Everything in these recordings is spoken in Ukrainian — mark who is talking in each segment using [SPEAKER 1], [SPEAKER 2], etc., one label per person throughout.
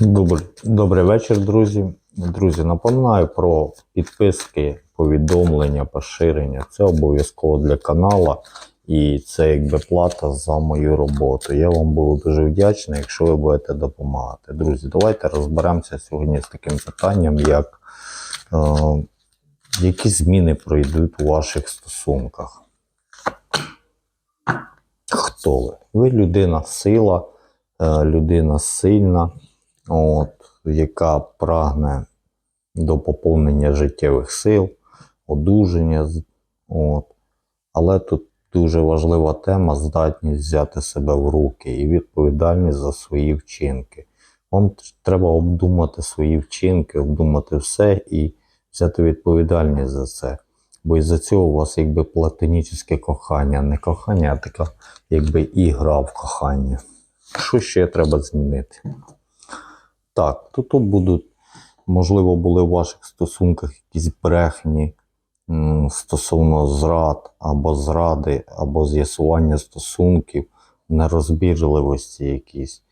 [SPEAKER 1] Добрий, добрий вечір, друзі. Друзі, напоминаю про підписки, повідомлення, поширення. Це обов'язково для канала, і це якби плата за мою роботу. Я вам буду дуже вдячний, якщо ви будете допомагати. Друзі, давайте розберемося сьогодні з таким питанням, як е, які зміни пройдуть у ваших стосунках. Хто ви? Ви людина сила, людина сильна, от, яка прагне до поповнення життєвих сил, одужання. От. Але тут дуже важлива тема здатність взяти себе в руки і відповідальність за свої вчинки. Вам треба обдумати свої вчинки, обдумати все і взяти відповідальність за це. Бо із-за цього у вас якби платонічне кохання, не кохання, а така якби ігра в кохання. Що ще треба змінити? Так, то тут будуть, можливо, були в ваших стосунках якісь брехні стосовно зрад або зради, або з'ясування стосунків, нерозбірливості якісь,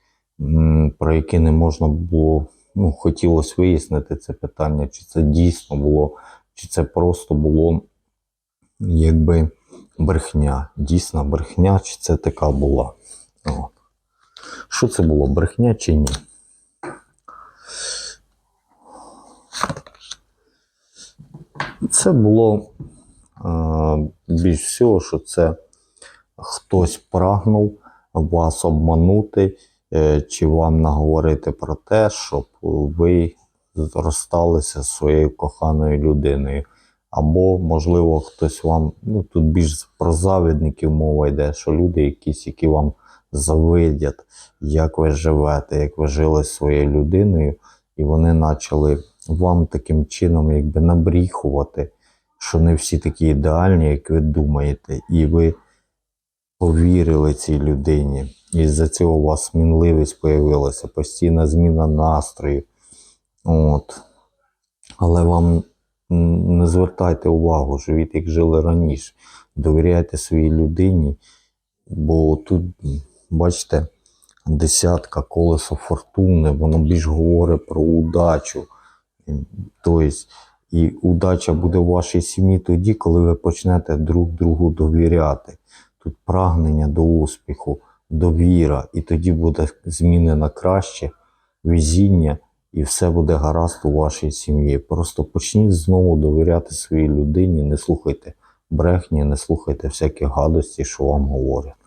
[SPEAKER 1] про які не можна було, ну, хотілося вияснити це питання, чи це дійсно було, чи це просто було якби брехня, дійсна брехня, чи це така була. От. Що це було, брехня чи ні? Це було е, більш всього, що це хтось прагнув вас обманути, е, чи вам наговорити про те, щоб ви розсталися зі своєю коханою людиною. Або, можливо, хтось вам, ну тут більш про завідників мова йде, що люди якісь, які вам завидять, як ви живете, як ви жили своєю людиною, і вони почали вам таким чином якби набріхувати, що не всі такі ідеальні, як ви думаєте, і ви повірили цій людині. І з-за цього у вас мінливість появилася, постійна зміна настрою. От. Але вам не звертайте увагу, живіть, як жили раніше. Довіряйте своїй людині, бо тут, бачите, десятка колесо фортуни, воно більш говорить про удачу. Тобто, і удача буде в вашій сім'ї тоді, коли ви почнете друг другу довіряти. Тут прагнення до успіху, довіра, і тоді буде зміни на краще, везіння, і все буде гаразд у вашій сім'ї. Просто почніть знову довіряти своїй людині, не слухайте брехні, не слухайте всякі гадості, що вам говорять.